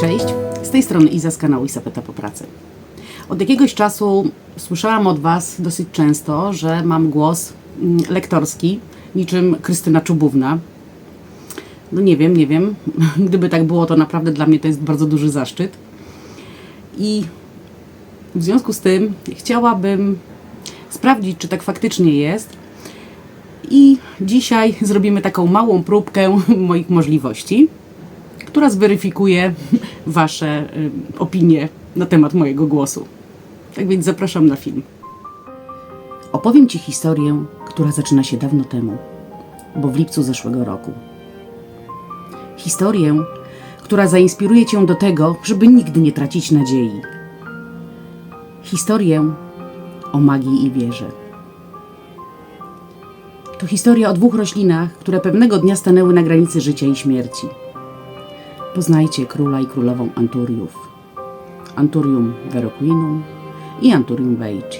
Cześć, z tej strony Iza z kanału Isapeta po pracy. Od jakiegoś czasu słyszałam od Was dosyć często, że mam głos mm, lektorski, niczym Krystyna Czubówna. No nie wiem, nie wiem. Gdyby tak było, to naprawdę dla mnie to jest bardzo duży zaszczyt. I w związku z tym chciałabym sprawdzić, czy tak faktycznie jest. I dzisiaj zrobimy taką małą próbkę moich możliwości która zweryfikuje Wasze y, opinie na temat mojego głosu. Tak więc zapraszam na film. Opowiem Ci historię, która zaczyna się dawno temu, bo w lipcu zeszłego roku. Historię, która zainspiruje Cię do tego, żeby nigdy nie tracić nadziei. Historię o magii i wierze. To historia o dwóch roślinach, które pewnego dnia stanęły na granicy życia i śmierci. Poznajcie króla i królową Anturiów. Anturium veroquinum i Anturium veici.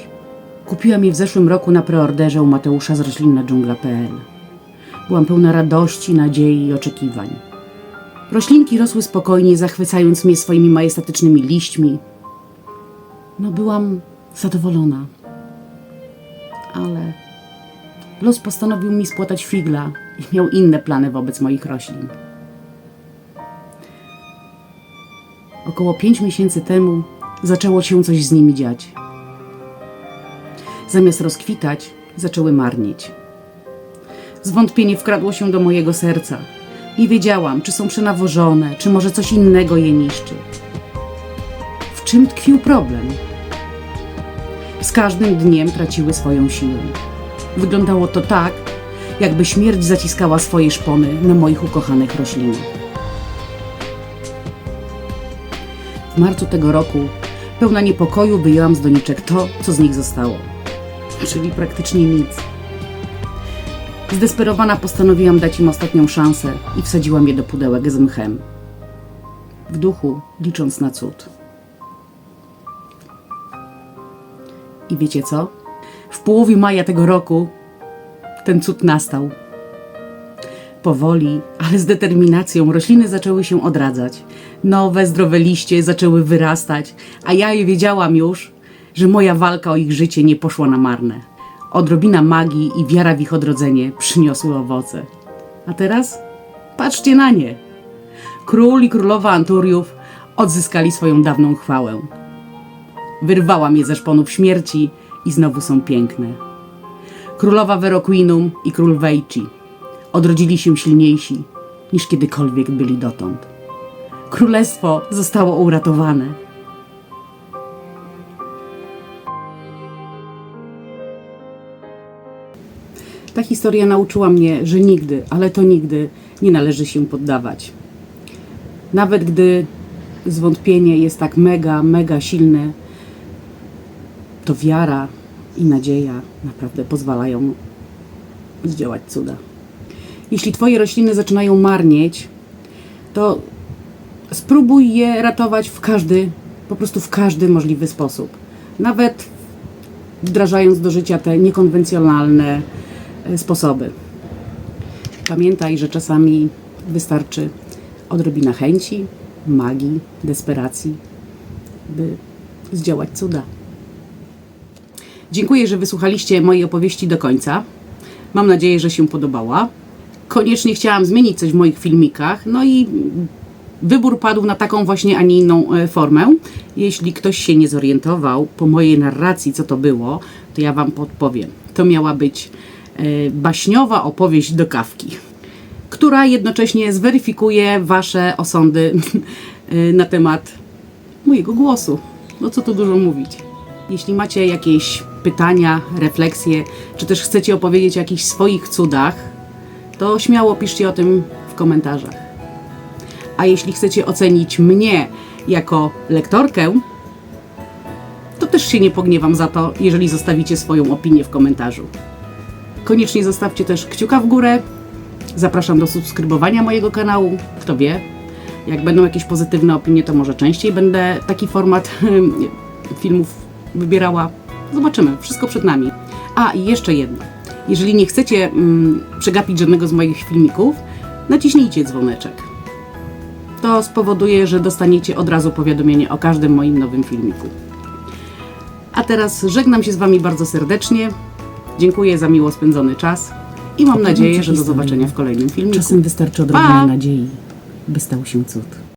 Kupiłam je w zeszłym roku na preorderze u Mateusza z roślinna dżungla.pl. Byłam pełna radości, nadziei i oczekiwań. Roślinki rosły spokojnie, zachwycając mnie swoimi majestatycznymi liśćmi. No, byłam zadowolona. Ale los postanowił mi spłatać figla i miał inne plany wobec moich roślin. Około pięć miesięcy temu zaczęło się coś z nimi dziać. Zamiast rozkwitać, zaczęły marnieć. Zwątpienie wkradło się do mojego serca. Nie wiedziałam, czy są przenawożone, czy może coś innego je niszczy. W czym tkwił problem? Z każdym dniem traciły swoją siłę. Wyglądało to tak, jakby śmierć zaciskała swoje szpony na moich ukochanych roślinach. W marcu tego roku, pełna niepokoju, wyjęłam z doniczek to, co z nich zostało. Czyli praktycznie nic. Zdesperowana postanowiłam dać im ostatnią szansę i wsadziłam je do pudełek z mchem. W duchu, licząc na cud. I wiecie co? W połowie maja tego roku ten cud nastał. Powoli, ale z determinacją rośliny zaczęły się odradzać. Nowe, zdrowe liście zaczęły wyrastać, a ja je wiedziałam już, że moja walka o ich życie nie poszła na marne. Odrobina magii i wiara w ich odrodzenie przyniosły owoce. A teraz patrzcie na nie. Król i królowa Anturiów odzyskali swoją dawną chwałę. Wyrwałam je ze szponów śmierci i znowu są piękne. Królowa Veroquinum i król Veici odrodzili się silniejsi niż kiedykolwiek byli dotąd. Królestwo zostało uratowane. Ta historia nauczyła mnie, że nigdy, ale to nigdy nie należy się poddawać. Nawet gdy zwątpienie jest tak mega, mega silne, to wiara i nadzieja naprawdę pozwalają zdziałać cuda. Jeśli Twoje rośliny zaczynają marnieć, to spróbuj je ratować w każdy, po prostu w każdy możliwy sposób. Nawet wdrażając do życia te niekonwencjonalne e, sposoby. Pamiętaj, że czasami wystarczy odrobina chęci, magii, desperacji, by zdziałać cuda. Dziękuję, że wysłuchaliście mojej opowieści do końca. Mam nadzieję, że się podobała. Koniecznie chciałam zmienić coś w moich filmikach, no i wybór padł na taką właśnie, a nie inną e, formę. Jeśli ktoś się nie zorientował po mojej narracji, co to było, to ja Wam podpowiem. To miała być e, baśniowa opowieść do kawki, która jednocześnie zweryfikuje Wasze osądy e, na temat mojego głosu. No co tu dużo mówić. Jeśli macie jakieś pytania, refleksje, czy też chcecie opowiedzieć o jakichś swoich cudach, to śmiało piszcie o tym w komentarzach. A jeśli chcecie ocenić mnie jako lektorkę, to też się nie pogniewam za to, jeżeli zostawicie swoją opinię w komentarzu. Koniecznie zostawcie też kciuka w górę. Zapraszam do subskrybowania mojego kanału. Kto wie, jak będą jakieś pozytywne opinie, to może częściej będę taki format filmów wybierała. Zobaczymy, wszystko przed nami. A i jeszcze jedno. Jeżeli nie chcecie mm, przegapić żadnego z moich filmików, naciśnijcie dzwoneczek. To spowoduje, że dostaniecie od razu powiadomienie o każdym moim nowym filmiku. A teraz żegnam się z Wami bardzo serdecznie. Dziękuję za miło spędzony czas i mam nadzieję, że do zobaczenia w kolejnym filmiku. Czasem wystarczy odrobina nadziei, by stał się cud.